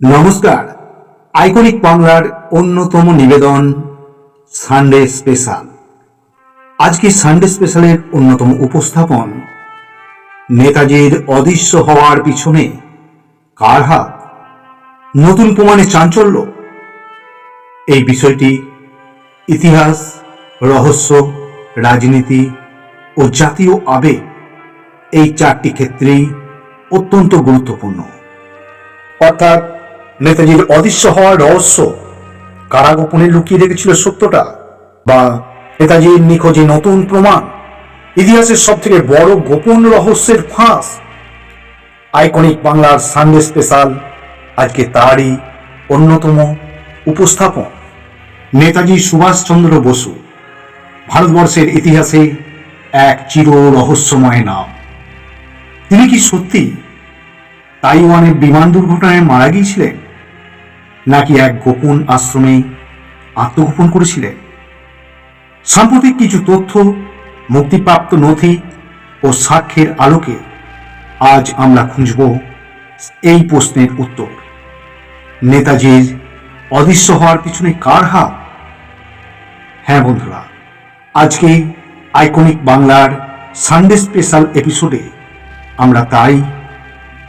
নমস্কার। আইকনিক বাংলার অন্যতম নিবেদন সানডে স্পেশাল আজকে সানডে স্পেশালের অন্যতম উপস্থাপন নেতাজির অদৃশ্য হওয়ার পিছনে কার হাত? নতুন প্রমাণে চাঞ্চল্য। এই বিষয়টি ইতিহাস, রহস্য, রাজনীতি ও জাতীয় আবেগ এই চারটি ক্ষেত্রেই অত্যন্ত গুরুত্বপূর্ণ। অর্থাৎ নেতাজির অদৃশ্য হওয়ার রহস্য। কারা গোপনে লুকিয়ে রেখেছিল সত্যটা বা নেতাজির নিখোঁজে নতুন প্রমাণ। ইতিহাসের সব থেকে বড় গোপন রহস্যের ফাঁস। আইকনিক বাংলার সানডে স্পেশাল, আজকে তারই অন্যতম উপস্থাপন নেতাজি সুভাষচন্দ্র বসু, ভারতবর্ষের ইতিহাসে এক চির রহস্যময় নাম। তিনি কি সত্যি তাইওয়ানের বিমান দুর্ঘটনায় মারা গিয়েছিলেন? নাকি এক গোপন আশ্রমে আত্মগোপন করেছিলেন সাম্প্রতিক কিছু তথ্য, মুক্তিপ্রাপ্ত নথি ও সাক্ষ্যের আলোকে আজ আমরা খুঁজব এই প্রশ্নের উত্তর। নেতাজির অদৃশ্য হওয়ার পিছনে কার হাত? হ্যাঁ বন্ধুরা, আজকে আইকনিক বাংলার সানডে স্পেশাল এপিসোডে আমরা তাই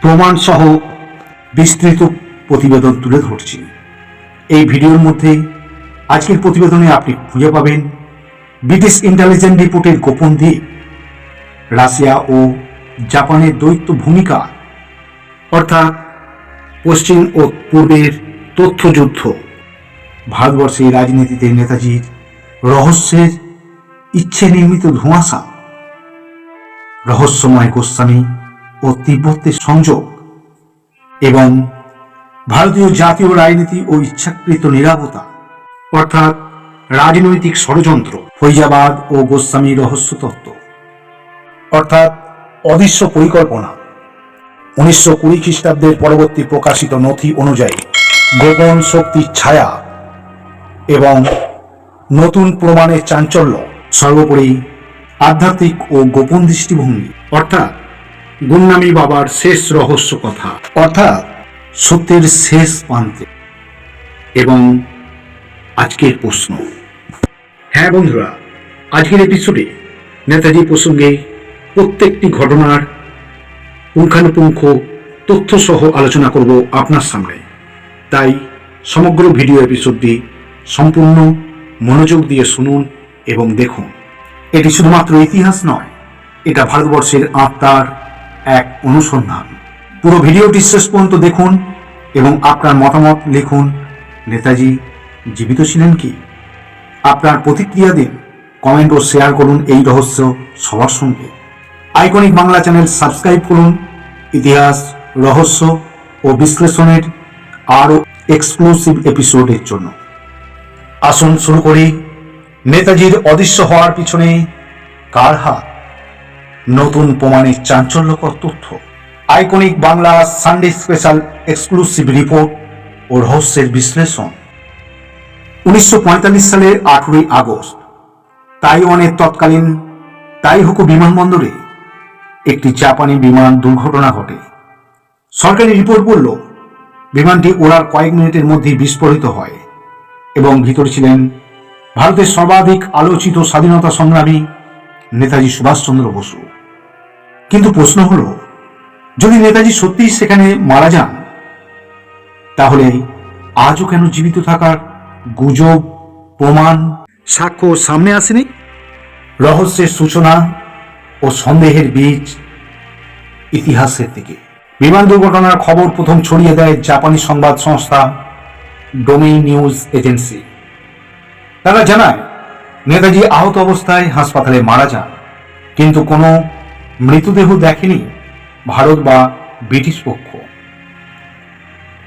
প্রমাণ সহ বিস্তৃত প্রতিবেদন তুলে ধরছি। এই ভিডিওর মধ্যে আজকের প্রতিবেদনে আপনি খুঁজে পাবেন ব্রিটিশ ইন্টেলিজেন্স রিপোর্টের গোপন দিক, রাশিয়া ও জাপানের দ্বৈত ভূমিকা, অর্থাৎ পশ্চিম ও পূর্বের তথ্যযুদ্ধ, ভারতবর্ষের রাজনীতিতে নেতাজির রহস্যের ইচ্ছে নির্মিত ধোঁয়াশা, রহস্যময় গোস্বামী ও তিব্বতের সংযোগ এবং ভারতীয় জাতীয় রাজনীতি ও ইচ্ছাকৃত নিরাপত্তা, অর্থাৎ রাজনৈতিক ষড়যন্ত্র, ফৈজাবাদ ও গোস্বামী রহস্য তত্ত্ব অর্থাৎ অদৃশ্য পরিকল্পনা। উনিশশো কুড়ি খ্রিস্টাব্দের পরবর্তী প্রকাশিত নথি অনুযায়ী গোপন শক্তির ছায়া এবং নতুন প্রমাণের চাঞ্চল্য সর্বোপরি আধ্যাত্মিক ও গোপন দৃষ্টিভঙ্গি, অর্থাৎ গুন্নামী বাবার শেষ রহস্য কথা, অর্থাৎ সত্যের শেষ প্রান্তে। এবং আজকের প্রশ্ন। হ্যাঁ বন্ধুরা, আজকের এপিসোডে নেতাজি প্রসঙ্গে প্রত্যেকটি ঘটনার পুঙ্খানুপুঙ্খ তথ্য সহ আলোচনা করব আপনার সামনে। তাই সমগ্র ভিডিও এপিসোডটি সম্পূর্ণ মনোযোগ দিয়ে শুনুন এবং দেখুন। এটি শুধুমাত্র ইতিহাস নয়, এটা ভারতবর্ষের আত্মার এক অনুসন্ধান। পুরো ভিডিওটি শেষ পর্যন্ত দেখুন এবং আপনার মতামত লিখুন। নেতাজি, জীবিত ছিলেন কি? আপনার প্রতিক্রিয়া দিন। কমেন্ট ও শেয়ার করুন এই রহস্য সবার সঙ্গে। আইকনিক বাংলা চ্যানেল সাবস্ক্রাইব করুন। ইতিহাস, রহস্য ও বিশ্লেষণের আরও এক্সক্লুসিভ এপিসোডের জন্য। আসুন শুরু করি। নেতাজির অদৃশ্য হওয়ার পিছনে কার হাত? নতুন প্রমাণের চাঞ্চল্যকর তথ্য। Iconic Bangla Sunday special exclusive report ও রহস্যের বিশ্লেষণ। উনিশশো পঁয়তাল্লিশ সালের আঠেরোই আগস্ট তাইওয়ানের তৎকালীন তাইহুকু বিমানবন্দরে একটি জাপানি বিমান দুর্ঘটনা ঘটে। সরকারি রিপোর্ট বলল, বিমানটি ওড়ার কয়েক মিনিটের মধ্যেই বিস্ফোরিত হয় এবং ভিতরে ছিলেন ভারতের সর্বাধিক আলোচিত স্বাধীনতা সংগ্রামী নেতাজি সুভাষচন্দ্র বসু। কিন্তু প্রশ্ন হলো যদি নেতাজি সত্যিই সেখানে মারা যান, তাহলে আজও কেন জীবিত থাকার গুজব, প্রমাণ, সাক্ষ্য সামনে আসেনি? রহস্যের সূচনা ও সন্দেহের বীজ ইতিহাসের দিকে। বিমান দুর্ঘটনার খবর প্রথম ছড়িয়ে দেয় জাপানি সংবাদ সংস্থা ডোমেই নিউজ এজেন্সি। তারা জানায়, নেতাজি আহত অবস্থায় হাসপাতালে মারা যান, কিন্তু কোনো মৃতদেহ দেখেনি। ভারত বা ব্রিটিশ পক্ষ।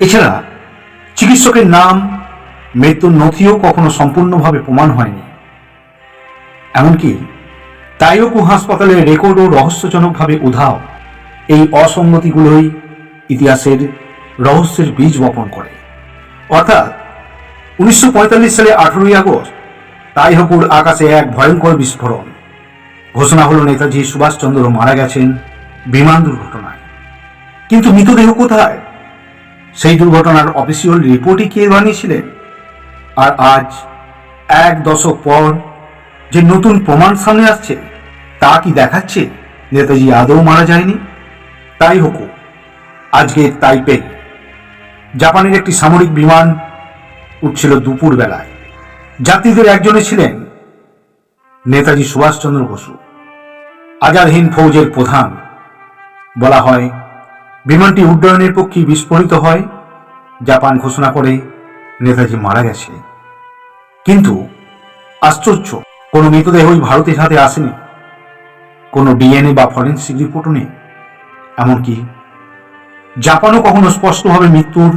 এছাড়া চিকিৎসকের নাম, মৃত্যুর নথিও কখনো সম্পূর্ণভাবে প্রমাণ হয়নি। এমনকি তাইওকু হাসপাতালের রেকর্ডও রহস্যজনকভাবে উধাও। এই অসঙ্গতিগুলোই ইতিহাসের রহস্যের বীজ বপন করে। অর্থাৎ উনিশশো পঁয়তাল্লিশ সালে আঠেরোই আগস্ট তাইহপুর আকাশে এক ভয়ঙ্কর বিস্ফোরণ। ঘোষণা হলো নেতাজি সুভাষচন্দ্র মারা গেছেন। বিমান দুর্ঘটনায়। কিন্তু মৃতদেহ কোথায়? সেই দুর্ঘটনার অফিসিয়াল রিপোর্টই কে বানিয়েছিলেন? আর আজ, এক দশক পর, যে নতুন প্রমাণ সামনে আসছে, তা কি দেখাচ্ছে? নেতাজি আদৌ মারা যায়নি? তাই হোক, আজকে তাইপে জাপানের একটি সামরিক বিমান উঠছিল দুপুর বেলায় যাত্রীদের একজনে ছিলেন নেতাজি সুভাষচন্দ্র বসু আজাদহীন ফৌজের প্রধান। বলা হয়, বিমানটি উড্ডয়নের পক্ষে বিস্ফোরিত হয়, জাপান ঘোষণা করে নেতাজি মারা গেছে। কিন্তু আশ্চর্য, কোনো মৃতদেহই ভারতের হাতে আসেনি। কোনো ডিএনএ বা ফরেন্সিক রিপোর্টও নেই। এমনকি জাপানও কখনো স্পষ্টভাবে মৃত্যুর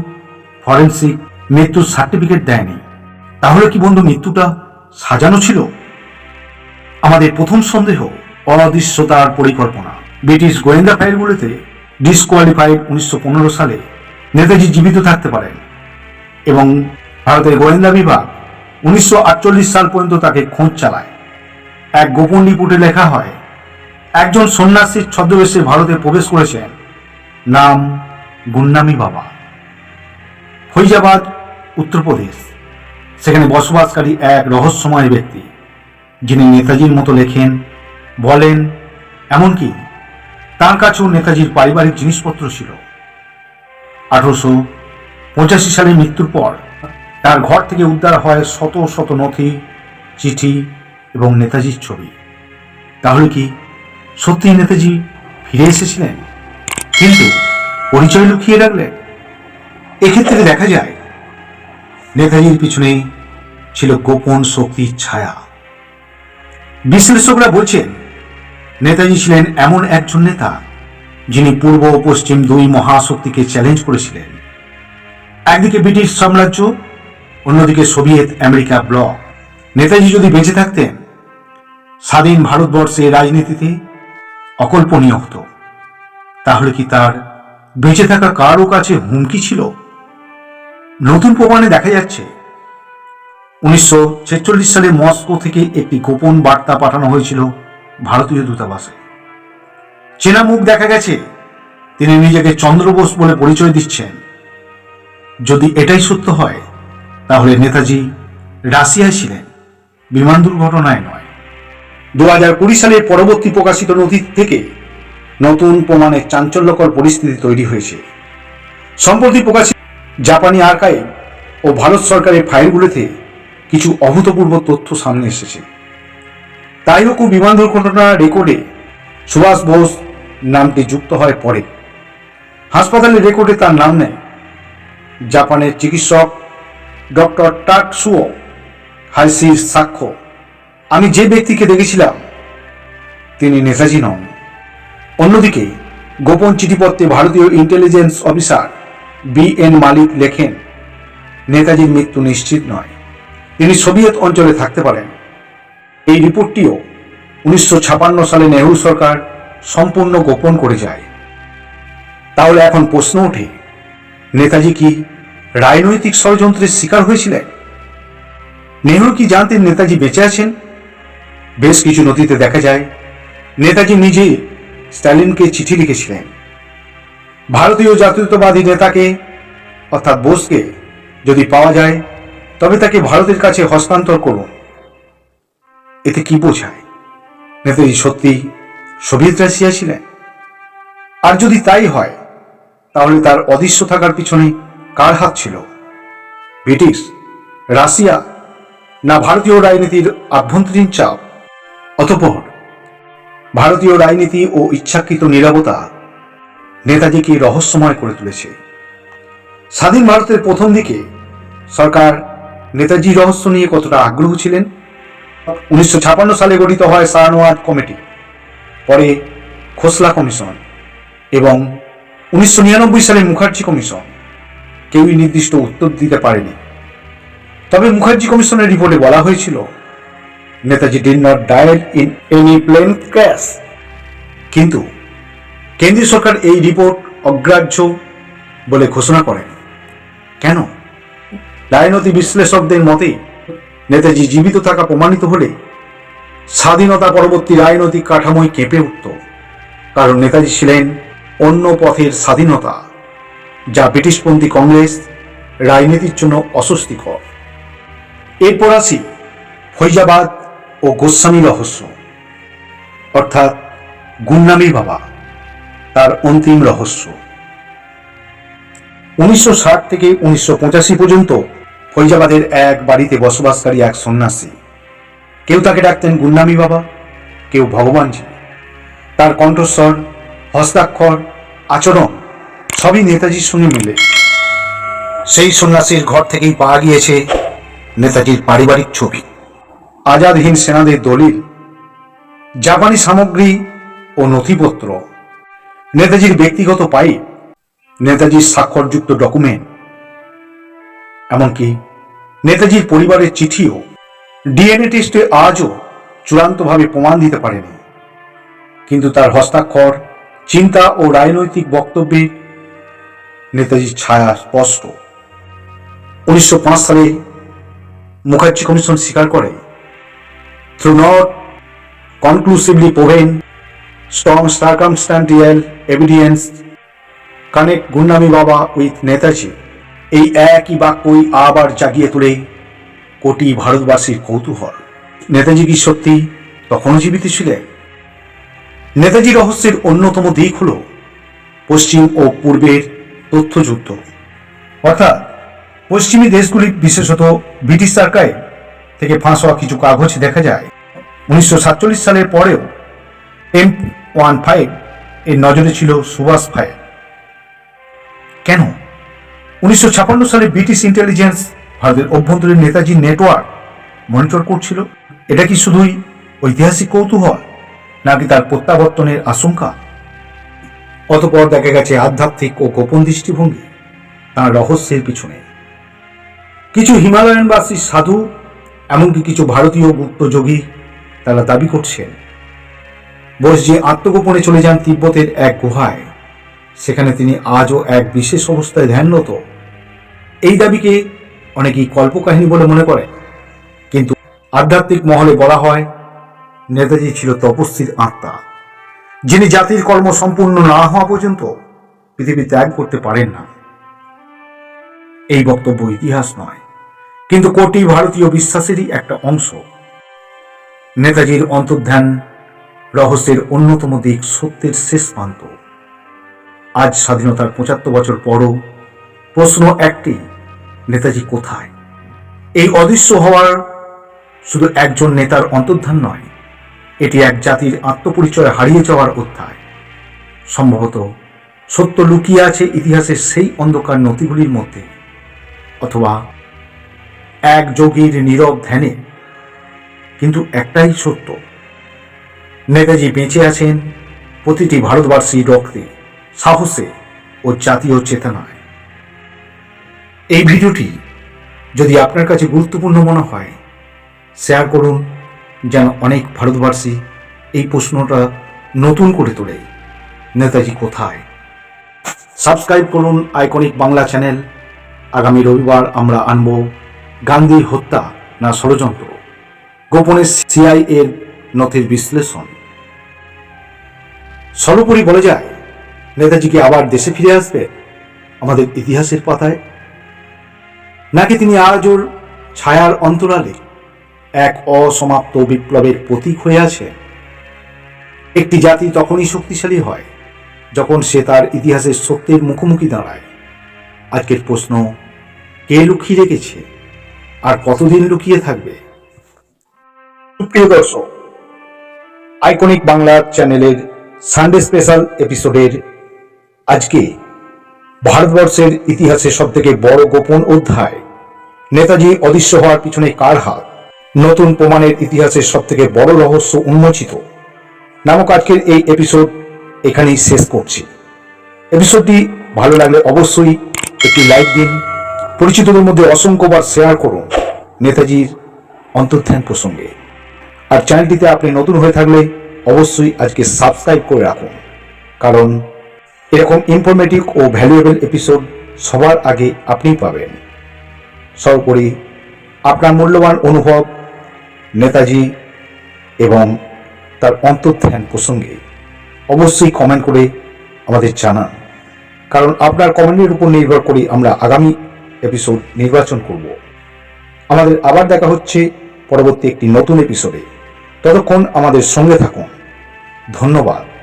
ফরেন্সিক মৃত্যুর সার্টিফিকেট দেয়নি। তাহলে কি বন্ধু মৃত্যুটা সাজানো ছিল? আমাদের প্রথম সন্দেহ অদৃশ্যতার পরিকল্পনা। ব্রিটিশ গোয়েন্দা ফাইলগুলোতে ডিসকোয়ালিফাইড উনিশশো পনেরো সালে নেতাজি জীবিত থাকতে পারেন এবং ভারতের গোয়েন্দা বিভাগ উনিশশো আটচল্লিশ সাল পর্যন্ত তাকে খোঁজ চালায়। এক গোপন রিপোর্টে লেখা হয়, একজন সন্ন্যাসীর ছদ্মবেশে ভারতে প্রবেশ করেছেন। নাম গুন্নামি বাবা। ফৈজাবাদ, উত্তরপ্রদেশ। সেখানে বসবাসকারী এক রহস্যময় ব্যক্তি, যিনি নেতাজির মতো লেখেন, বলেন, এমনকি তার কাছেও নেতাজির পারিবারিক জিনিসপত্র ছিল। আঠারোশো পঁচাশি সালে মৃত্যুর পর তার ঘর থেকে উদ্ধার হয় শত শত নথি, চিঠি এবং নেতাজির ছবি। তাহলে কি সত্যি নেতাজি ফিরে এসেছিলেন? কিন্তু পরিচয় লুকিয়ে রাখলেন এক্ষেত্রে দেখা যায়, নেতাজির পিছনে ছিল গোপন শক্তির ছায়া। বিশ্লেষকরা বলছেন নেতাজি ছিলেন এমন একজন নেতা যিনি পূর্ব ও পশ্চিম দুই মহাশক্তিকে চ্যালেঞ্জ করেছিলেন। একদিকে ব্রিটিশ সাম্রাজ্য, অন্যদিকে সোভিয়েত আমেরিকা ব্লক। নেতাজি যদি বেঁচে থাকতেন, স্বাধীন ভারতবর্ষে রাজনীতিতে অকল্পনীয় হতো। তাহলে কি তার বেঁচে থাকা কারও কাছে হুমকি ছিল? নতুন প্রমাণে দেখা যাচ্ছে, উনিশশো ছেচল্লিশ সালে মস্কো থেকে একটি গোপন বার্তা পাঠানো হয়েছিল ভারতীয় দূতাবাসে। চেনা মুখ দেখা গেছে, তিনি নিজেকে চন্দ্রবোস বলে পরিচয় দিচ্ছেন। যদি এটাই সত্য হয়, তাহলে নেতাজি রাশিয়ায় ছিলেন, বিমান দুর্ঘটনায় নয়। দু হাজার কুড়ি সালের পরবর্তী প্রকাশিত নথি থেকে নতুন প্রমাণের চাঞ্চল্যকর পরিস্থিতি তৈরি হয়েছে। সম্প্রতি প্রকাশিত জাপানি আর্কাইভ ও ভারত সরকারের ফাইলগুলোতে কিছু অভূতপূর্ব তথ্য সামনে এসেছে। তাইরকু বিমান দুর্ঘটনা রেকর্ডে সুভাষ বোস নামটি যুক্ত হয় পরে হাসপাতালের রেকর্ডে তার নাম নেই জাপানের চিকিৎসক ডক্টর টাক টাকসুও হাইসির সাক্ষ্য। আমি যে ব্যক্তিকে দেখেছিলাম, তিনি নেতাজি নন। অন্যদিকে, গোপন চিঠিপত্রে ভারতীয় intelligence officer B N Malik লেখেন, নেতাজির মৃত্যু নিশ্চিত নয়। তিনি সোভিয়েত অঞ্চলে থাকতে পারেন। এই রিপোর্টটিও উনিশশো ছাপ্পান্ন সালে নেহরু সরকার সম্পূর্ণ গোপন করে যায়। তাহলে এখন প্রশ্ন ওঠে, নেতাজি কি রাজনৈতিক ষড়যন্ত্রের শিকার হয়েছিলেন? নেহরু কি জানতেন নেতাজি বেঁচে আছেন? বেশ কিছু নথিতে দেখা যায়, নেতাজি নিজে স্ট্যালিনকে চিঠি লিখেছিলেন। ভারতীয় জাতীয়তাবাদী নেতাকে, অর্থাৎ বোসকে, যদি পাওয়া যায়, তবে তাকে ভারতের কাছে হস্তান্তর করুন। এতে কি বোঝায়? নেতাজি সত্যি সোভিয়েত রাশিয়া ছিলেন আর যদি তাই হয়, তাহলে তার অদৃশ্য থাকার পিছনে কার হাত ছিল? ব্রিটিশ, রাশিয়া, না ভারতীয় রাজনীতির আভ্যন্তরীণ চাপ? অতঃপর ভারতীয় রাজনীতি ও ইচ্ছাকৃত নিরবতা নেতাজিকে রহস্যময় করে তুলেছে? স্বাধীন ভারতের প্রথম দিকে সরকার নেতাজি রহস্য নিয়ে কতটা আগ্রহ ছিলেন? উনিশশো সালে গঠিত হয় সারানোয়ার কমিটি, পরে খোসলা কমিশন এবং উনিশশো নিরানব্বই সালে মুখার্জি কমিশন। কেউই নির্দিষ্ট উত্তর দিতে পারেনি। তবে মুখার্জি কমিশনের রিপোর্টে বলা হয়েছিল, Netaji did not died in any plane crash কিন্তু কেন্দ্রীয় সরকার এই রিপোর্ট অগ্রাহ্য বলে ঘোষণা করেন। কেন? রাজনৈতিক বিশ্লেষকদের মতে নেতাজি জীবিত থাকা প্রমাণিত হলে স্বাধীনতা পরবর্তী রাজনৈতিক কাঠামোয় কেঁপে উঠত। কারণ নেতাজি ছিলেন অন্য পথের স্বাধীনতা, যা ব্রিটিশপন্থী কংগ্রেস রাজনীতির জন্য অস্বস্তিকর। এরপর আসি ফৈজাবাদ ও গোস্বামী রহস্য। অর্থাৎ গুন্নামি বাবা, তার অন্তিম রহস্য। উনিশশো ষাট থেকে উনিশশো পঁচাশি পর্যন্ত ফৈজাবাদের এক বাড়িতে বসবাসকারী এক সন্ন্যাসী। কেউ তাকে ডাকতেন গুন্নামি বাবা, কেউ ভগবানজি তার কণ্ঠস্বর, হস্তাক্ষর, আচরণ, সবই নেতাজির সঙ্গে মিলে। সেই সন্ন্যাসীর ঘর থেকেই পাওয়া গিয়েছে নেতাজির পারিবারিক ছবি। আজাদ হিন্দ সেনাদের দলিল, জাপানি সামগ্রী ও নথিপত্র, নেতাজির ব্যক্তিগত পাইপ, নেতাজির স্বাক্ষরযুক্ত ডকুমেন্ট, এমনকি নেতাজির পরিবারের চিঠিও ডিএনএ টেস্টে আজও চূড়ান্তভাবে প্রমাণ দিতে পারেনি। কিন্তু তার হস্তাক্ষর, চিন্তা ও রাজনৈতিক বক্তব্যে নেতাজির ছায়া স্পষ্ট। উনিশশো পাঁচ সালে মুখার্জি কমিশন স্বীকার করে through not conclusively proven strong circumstantial evidence connect Gumnami Baba with Netaji এই একই বাক্যই আবার জাগিয়ে তোলে কোটি ভারতবাসীর কৌতূহল। নেতাজি কি সত্যি তখনও জীবিত ছিলেন? নেতাজি রহস্যের অন্যতম দিক হল পশ্চিম ও পূর্বের তথ্যযুদ্ধ অর্থাৎ পশ্চিমী দেশগুলি বিশেষত ব্রিটিশ সরকার থেকে ফাঁস হওয়া কিছু কাগজ দেখা যায়। উনিশশো সাতচল্লিশ সালের পরেও এম ওয়ান ফাইভ এর নজরে ছিল সুভাষ ফাইভ। কেন? উনিশশো সালে ব্রিটিশ ইন্টেলিজেন্স ভারতের অভ্যন্তরীণ নেতাজি নেটওয়ার্ক মনিটর করছিল। এটা কি শুধুই ঐতিহাসিক কৌতূহল, নাকি তার প্রত্যাবর্তনের আশঙ্কা? অতপর দেখা গেছে আধ্যাত্মিক ও গোপন দৃষ্টিভঙ্গি তার রহস্যের পিছনে। কিছু হিমালয়ানবাসী সাধু, এমনকি কিছু ভারতীয় গুপ্তযোগী তারা দাবি করছেন। বোস যে আত্মগোপনে চলে যান তিব্বতের এক গুহায় সেখানে তিনি আজও এক বিশেষ অবস্থায় ধ্যানরত। এই দাবিকে অনেকেই কল্পকাহিনী বলে মনে করে কিন্তু আধ্যাত্মিক মহলে বলা হয়, নেতাজি ছিল তপস্বীর আত্মা। যিনি জাতির কর্ম সম্পূর্ণ না হওয়া পর্যন্ত পৃথিবী ত্যাগ করতে পারেন না। এই বক্তব্য ইতিহাস নয়, কিন্তু কোটি ভারতীয় বিশ্বাসেরই একটা অংশ। নেতাজির অন্তর্ধান রহস্যের অন্যতম দিক সত্যের শেষ প্রান্ত। আজ স্বাধীনতার পঁচাত্তর বছর পরও প্রশ্ন একটি, নেতাজি কোথায়? এই অদৃশ্য হওয়ার শুধু একজন নেতার অন্তর্ধান নয়, এটি এক জাতির আত্মপরিচয় হারিয়ে যাওয়ার অধ্যায়। সম্ভবত সত্য লুকিয়ে আছে ইতিহাসের সেই অন্ধকার নথিগুলির মধ্যে, অথবা এক যোগীর নীরব ধ্যানে। কিন্তু একটাই সত্য, নেতাজি বেঁচে আছেন প্রতিটি ভারতবাসী রক্তে। সাহসে ও জাতীয় চেতনায়। এই ভিডিওটি যদি আপনার কাছে গুরুত্বপূর্ণ মনে হয়, শেয়ার করুন, যেন অনেক ভারতবাসী এই প্রশ্নটা নতুন করে তোলে। নেতাজি কোথায়? সাবস্ক্রাইব করুন আইকনিক বাংলা চ্যানেল। আগামী রবিবার আমরা আনব গান্ধী হত্যা না ষড়যন্ত্র। গোপনে সিআই এর নথির বিশ্লেষণ। সর্বোপরি বলা যায় নেতাজি কি আবার দেশে ফিরে আসবে? আমাদের ইতিহাসের পাতায়? নাকি তিনি আজও ছায়ার অন্তরালে এক অসমাপ্ত বিপ্লবের প্রতীক হয়ে আছে? একটি জাতি তখনই শক্তিশালী হয় যখন সে তার ইতিহাসের সত্যের মুখোমুখি দাঁড়ায়। আজকের প্রশ্ন, কে লুকিয়ে রেখেছে? আর কতদিন লুকিয়ে থাকবে? দর্শক, আইকনিক বাংলা চ্যানেলের সানডে স্পেশাল এপিসোডের আজকে ভারতবর্ষের ইতিহাসে সব থেকে বড় গোপন অধ্যায়। নেতাজি অদৃশ্য হওয়ার পিছনে কার হাত? নতুন প্রমাণের ইতিহাসের সব থেকে বড় রহস্য উন্মোচিত। নামক আজকের এই এপিসোড এখানেই শেষ করছি। এপিসোডটি ভালো লাগলে অবশ্যই একটি লাইক দিন। পরিচিতদের মধ্যে অসংখ্যবার শেয়ার করুন নেতাজির অন্তর্ধান প্রসঙ্গে। আর চ্যানেলটিতে আপনি নতুন হয়ে থাকলে অবশ্যই আজকে সাবস্ক্রাইব করে রাখুন। কারণ এরকম ইনফরমেটিভ ও ভ্যালুয়েবল এপিসোড সবার আগে আপনিই পাবেন। সর্বোপরি আপনার মূল্যবান অনুভব নেতাজি এবং তার অন্তর্ধান প্রসঙ্গে অবশ্যই কমেন্ট করে আমাদের জানান। কারণ আপনার কমেন্টের উপর নির্ভর করে আমরা আগামী এপিসোড নির্বাচন করব। আমাদের আবার দেখা হচ্ছে পরবর্তী একটি নতুন এপিসোডে ততক্ষণ আমাদের সঙ্গে থাকুন। ধন্যবাদ।